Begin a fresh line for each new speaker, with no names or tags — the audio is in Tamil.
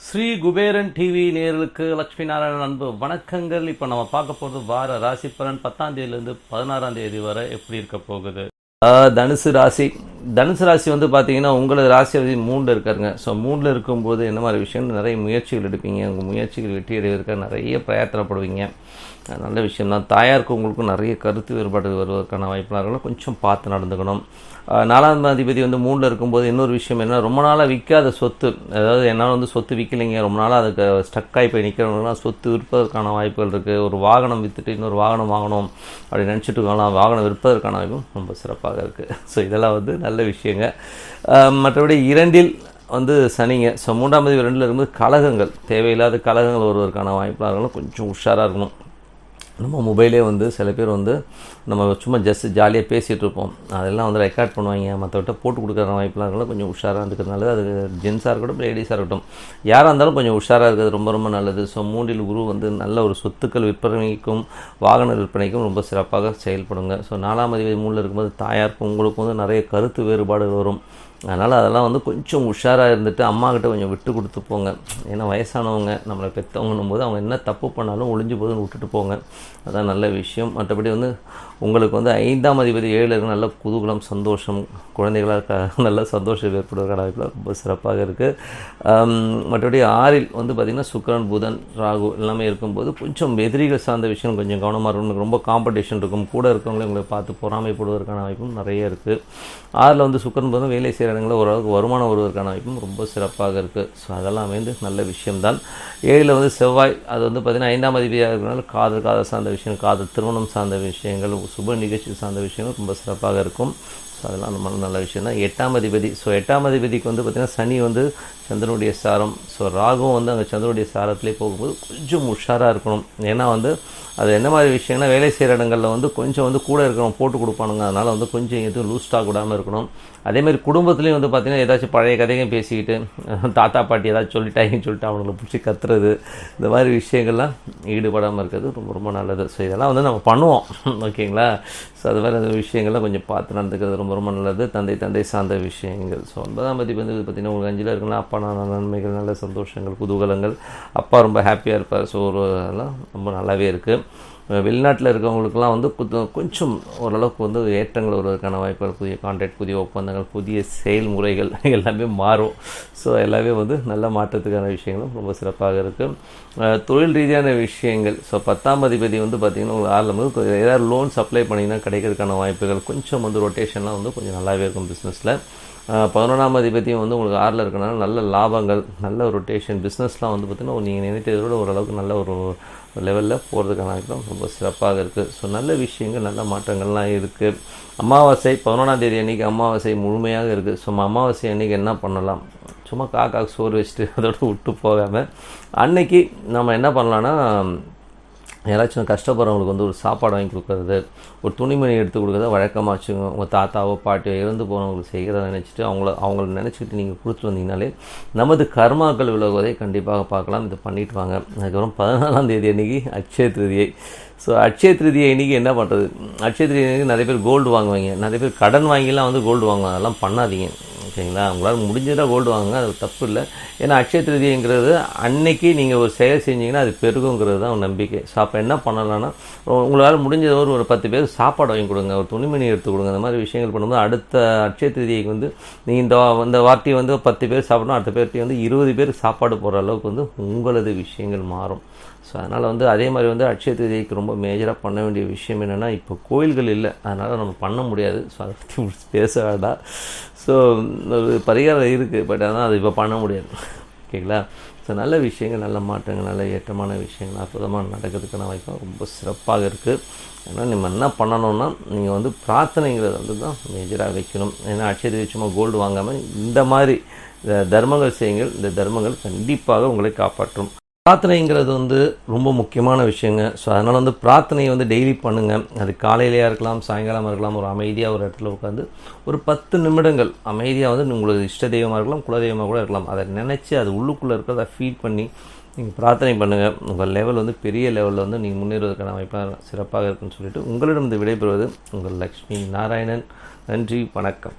ஸ்ரீ குபேரன் டிவி நேர்களுக்கு லட்சுமி நாராயணன் அன்பு வணக்கங்கள். இப்போ நம்ம பார்க்க போகிறது வார ராசி பலன் பத்தாம் தேதியிலேருந்து பதினாறாம் தேதி வரை எப்படி இருக்க போகுது? ஆஹ் தனுசு ராசி தனுசு ராசி வந்து பார்த்தீங்கன்னா உங்களது ராசி வந்து மூணில் இருக்காருங்க. ஸோ மூணில் இருக்கும்போது என்ன மாதிரி விஷயம் நிறைய முயற்சிகள் எடுப்பீங்க. உங்கள் முயற்சிகள் வெற்றி அடைவதற்காக நிறைய பிரயத்தனப்படுவீங்க அது நல்ல விஷயம் தான் தாயாருக்கு உங்களுக்கும் நிறைய கருத்து வேறுபாடு வருவதற்கான வாய்ப்புலாம் கொஞ்சம் பார்த்து நடந்துக்கணும். நாலாம் அதிபதி வந்து மூணில் இருக்கும்போது இன்னொரு விஷயம் என்ன? ரொம்ப நாளாக விற்காத சொத்து. அதாவது என்னால் வந்து சொத்து விற்கலைங்க ரொம்ப நாளாக அதுக்கு ஸ்டக்காகி போய் நிற்கிறவங்கலாம் சொத்து விற்பதற்கான வாய்ப்புகள் இருக்குது ஒரு வாகனம் விற்றுட்டு இன்னொரு வாகனம் வாங்கணும். அப்படி நினச்சிட்டு இருக்கலாம் வாகனம் விற்பதற்கான வாய்ப்பும் ரொம்ப சிறப்பாக இருக்குது ஸோ இதெல்லாம் வந்து நல்ல விஷயங்க. மற்றபடி இரண்டில் வந்து சனிங்க. ஸோ மூன்றாம் தேதி ரெண்டில் இருக்கும்போது கழகங்கள் தேவையில்லாத கழகங்கள் வருவதற்கான வாய்ப்பாளர்களும் இருக்கணும் கொஞ்சம் உஷாராக இருக்கணும். நம்ம மொபைலே வந்து சில பேர் வந்து நம்ம சும்மா ஜஸ்ட் ஜாலியாக பேசிகிட்டு இருப்போம். அதெல்லாம் வந்து ரெக்கார்ட் பண்ணுவாங்க. மற்றவர்கிட்ட போட்டு கொடுக்குற வாய்ப்புலாம் இருக்கலாம் கொஞ்சம் உஷாராக இருக்கிறதுனால அது ஜென்ஸாக இருக்கட்டும் லேடிஸாக இருக்கட்டும். யாராக இருந்தாலும் கொஞ்சம் உஷாராக இருக்கிறது ரொம்ப ரொம்ப நல்லது. ஸோ மூன்றில் குரு வந்து நல்ல ஒரு சொத்துக்கள் விற்பனைக்கும் வாகன விற்பனைக்கும் ரொம்ப சிறப்பாக செயல்படுங்க. ஸோ நாலாம் அதிபதி மூணில் இருக்கும்போது தாயாருக்கும் உங்களுக்கும் வந்து நிறைய கருத்து வேறுபாடுகள் வரும். அதனால் அதெல்லாம் வந்து கொஞ்சம் உஷாராக இருந்துட்டு அம்மாக்கிட்ட கொஞ்சம் விட்டு கொடுத்து போங்க. ஏன்னா வயசானவங்க நம்மளை பெற்றவங்கன்னும் போது அவங்க என்ன தப்பு பண்ணாலும் ஒளிஞ்சு போதுன்னு விட்டுட்டு போங்க. அதான் நல்ல விஷயம். மற்றபடி வந்து உங்களுக்கு வந்து ஐந்தாம் அதிபதி ஏழில் இருக்க நல்ல குதூகலம் சந்தோஷம் குழந்தைகளாக நல்ல சந்தோஷம் ஏற்படுவதற்கான வாய்ப்புலாம் ரொம்ப சிறப்பாக இருக்குது மற்றபடி ஆறில் வந்து பார்த்திங்கன்னா சுக்கரன் புதன் ராகு எல்லாமே இருக்கும்போது கொஞ்சம் எதிரிகள் சார்ந்த விஷயம் கொஞ்சம் கவனமாக இருக்கும் ரொம்ப காம்படிஷன் இருக்கும். கூட இருக்கவங்களே உங்களை பார்த்து பொறாமைப்படுவதற்கான வாய்ப்பும் நிறைய இருக்குது ஆறில் வந்து சுக்கரன் புதன் வேலை செய்ய இடங்களில் ஓரளவுக்கு வருமானம் வருவதற்கான வாய்ப்பும் ரொம்ப சிறப்பாக இருக்குது ஸோ அதெல்லாம் வந்து நல்ல விஷயம்தான். ஏழில் வந்து செவ்வாய் அது வந்து பார்த்திங்கன்னா ஐந்தாம் அதிபதியாக இருக்கிறனால காதல் காதல் சார்ந்த விஷயம் காதல் திருமணம் சார்ந்த விஷயங்கள் சுப நிகழ்ச்சி சார்ந்த விஷயங்கள் ரொம்ப சிறப்பாக இருக்கும். ஸோ அதெல்லாம் நம்ம நல்ல விஷயம் தான் எட்டாம் அதிபதி. ஸோ எட்டாம் அதிபதிக்கு வந்து பார்த்திங்கன்னா சனி வந்து சந்திரனுடைய சாரம். ஸோ ராகும் வந்து அங்கே சந்திரனுடைய சாரத்திலே போகும்போது கொஞ்சம் உஷாராக இருக்கணும். ஏன்னா வந்து அது என்ன மாதிரி விஷயம்னா வேலை செய்கிற இடங்களில் வந்து கொஞ்சம் வந்து கூட இருக்கணும் போட்டு கொடுப்பானுங்க. அதனால் வந்து கொஞ்சம் எதுவும் லூஸ்டாக கூடாமல் இருக்கணும். அதேமாதிரி குடும்பத்துலேயும் வந்து பார்த்திங்கன்னா ஏதாச்சும் பழைய கதைகள் பேசிக்கிட்டு தாத்தா பாட்டி ஏதாச்சும் சொல்லிட்டாங்கன்னு சொல்லிட்டு அவங்கள பிடிச்சி கத்துறது இந்த மாதிரி விஷயங்கள்லாம் ஈடுபடாமல் இருக்கிறது ரொம்ப ரொம்ப நல்லது. ஸோ இதெல்லாம் வந்து நம்ம பண்ணுவோம். ஓகேங்களா ஸோ அது மாதிரி அந்த விஷயங்கள்லாம் கொஞ்சம் பார்த்து நடந்துக்கிறது ரொம்ப ரொம்ப நல்லது தந்தை தந்தை சார்ந்த விஷயங்கள். ஸோ ஒன்பதாம் தேதி வந்து பார்த்திங்கன்னா உங்களுக்கு அஞ்சில் இருக்குன்னா அப்பா நான் நன்மைகள் நல்ல சந்தோஷங்கள் குதூகலங்கள். அப்பா ரொம்ப ஹாப்பியாக இருப்பார். ஸோ ஒரு அதெல்லாம் ரொம்ப நல்லாவே இருக்குது வெளிநாட்டில் இருக்கவங்களுக்குலாம் வந்து கொஞ்சம் ஓரளவுக்கு வந்து ஏற்றங்கள் வருவதற்கான வாய்ப்புகள் புதிய கான்ட்ராக்ட் புதிய ஒப்பந்தங்கள் புதிய செயல்முறைகள் எல்லாமே மாறும். ஸோ எல்லாமே வந்து நல்ல மாற்றத்துக்கான விஷயங்களும் ரொம்ப சிறப்பாக இருக்குது தொழில் ரீதியான விஷயங்கள். ஸோ பத்தாம் அதிபதி வந்து பார்த்திங்கன்னா உங்களுக்கு ஆறில் வந்து ஏதாவது லோன் சப்ளை பண்ணிங்கன்னா கிடைக்கிறதுக்கான வாய்ப்புகள் கொஞ்சம் வந்து ரொட்டேஷன்லாம் வந்து கொஞ்சம் நல்லாவே இருக்கும் பிஸ்னஸில் பதினொன்றாம் அதிபதியும் வந்து உங்களுக்கு ஆறில் இருக்கிறனால நல்ல லாபங்கள் நல்ல ரொட்டேஷன் பிஸ்னஸ்லாம் வந்து பார்த்திங்கன்னா நீங்கள் நினைத்ததை விட ஓரளவுக்கு நல்ல ஒரு லெவலில் போகிறதுக்கான ரொம்ப சிறப்பாக இருக்குது ஸோ நல்ல விஷயங்கள் நல்ல மாற்றங்கள்லாம் இருக்குது அமாவாசை பதினொன்றாம் தேதி அன்றைக்கி அமாவாசை முழுமையாக இருக்குது ஸோ அமாவாசை அன்றைக்கி என்ன பண்ணலாம்? சும்மா காக்காக்கு சோறு வச்சுட்டு அதோட விட்டு போகாமல் அன்னைக்கு நம்ம என்ன பண்ணலான்னா யாராச்சும் கஷ்டப்படுறவங்களுக்கு வந்து ஒரு சாப்பாடு வாங்கி கொடுக்குறது ஒரு துணிமணி எடுத்து கொடுக்குறத வழக்கமாக வச்சுங்க உங்கள் தாத்தாவோ பாட்டியோ இறந்து போனவங்களுக்கு செய்கிறத நினச்சிட்டு அவங்கள அவங்கள நினச்சிக்கிட்டு நீங்கள் கொடுத்துட்டு வந்தீங்கனாலே நமது கர்மாக்கள் விலகுவதை கண்டிப்பாக பார்க்கலாம். இது பண்ணிட்டு வாங்க. அதுக்கப்புறம் பதினாலாம் தேதி அன்றைக்கி அக்ஷய திருதியை. ஸோ அட்சய திருதியை இன்றைக்கி என்ன பண்ணுறது அட்சய திருதியை நிறைய பேர் கோல்டு வாங்குவாங்க. நிறைய பேர் கடன் வாங்கிலாம் வந்து கோல்டு வாங்குவாங்க. அதெல்லாம் பண்ணாதீங்க. சரிங்களா உங்களால் முடிஞ்சதாக கோல்டு வாங்குங்க அது தப்பு இல்லை ஏன்னா அக்ஷய திருதிங்கிறது அன்னைக்கு நீங்கள் ஒரு செயல் செஞ்சீங்கன்னா அது பெருகுங்கிறது தான் ஒரு நம்பிக்கை. ஸோ அப்போ என்ன பண்ணலாம்னா உங்களால் முடிஞ்ச ஒரு ஒரு பத்து பேர் சாப்பாடு வாங்கி கொடுங்க ஒரு துணிமணி எடுத்து கொடுங்க. அந்த மாதிரி விஷயங்கள் பண்ணும்போது அடுத்த அட்சய திருதிக்கு வந்து நீங்கள் இந்த இந்த வார்த்தையை வந்து பத்து பேர் சாப்பிடணும் அடுத்த பேர்த்தையும் வந்து இருபது பேர் சாப்பாடு போடுற அளவுக்கு வந்து உங்களது விஷயங்கள் மாறும். ஸோ அதனால் வந்து அதே மாதிரி வந்து அட்சய திருதிக்கு ரொம்ப மேஜராக பண்ண வேண்டிய விஷயம் என்னென்னா இப்போ கோயில்கள் இல்லை. அதனால் நம்ம பண்ண முடியாது. ஸோ அதை பற்றி பேச வேண்டாம். ஸோ ஒரு பரிகாரம் இருக்குது பட் ஆனால் அது இப்போ பண்ண முடியாது. ஓகேங்களா? ஸோ நல்ல விஷயங்கள் நல்ல மாற்றங்கள் நல்ல ஏற்றமான விஷயங்கள் அற்புதமாக நடக்கிறதுக்கான வாய்ப்பு ரொம்ப சிறப்பாக இருக்குது ஏன்னா நம்ம என்ன பண்ணணும்னா நீங்கள் வந்து பிரார்த்தனைங்கிறத வந்து தான் மேஜராக வைக்கணும். ஏன்னா அட்சய சும்மா கோல்டு வாங்காமல் இந்த மாதிரி தர்மங்கள் செய்யுங்கள். இந்த தர்மங்கள் கண்டிப்பாக உங்களை காப்பாற்றும். பிரார்த்தனைங்கிறது வந்து ரொம்ப முக்கியமான விஷயங்க. ஸோ அதனால் வந்து பிரார்த்தனையை வந்து டெய்லி பண்ணுங்கள் அது காலையிலையாக இருக்கலாம் சாயங்காலமாக இருக்கலாம் ஒரு அமைதியாக ஒரு இடத்துல உட்காந்து ஒரு பத்து நிமிடங்கள் அமைதியாக வந்து உங்களுக்கு இஷ்ட தெய்வமாக இருக்கலாம் குலதெய்வமாக கூட இருக்கலாம். அதை நினச்சி அது உள்ளுக்குள்ளே இருக்கிறத ஃபீட் பண்ணி நீங்கள் பிரார்த்தனை பண்ணுங்கள் உங்கள் லெவல் வந்து பெரிய லெவலில் வந்து நீங்கள் முன்னேறுவதற்கான வாய்ப்பாக சிறப்பாக இருக்குன்னு சொல்லிட்டு உங்களிடம் இந்த விடைபெறுவது உங்கள் லக்ஷ்மி நாராயணன். நன்றி வணக்கம்.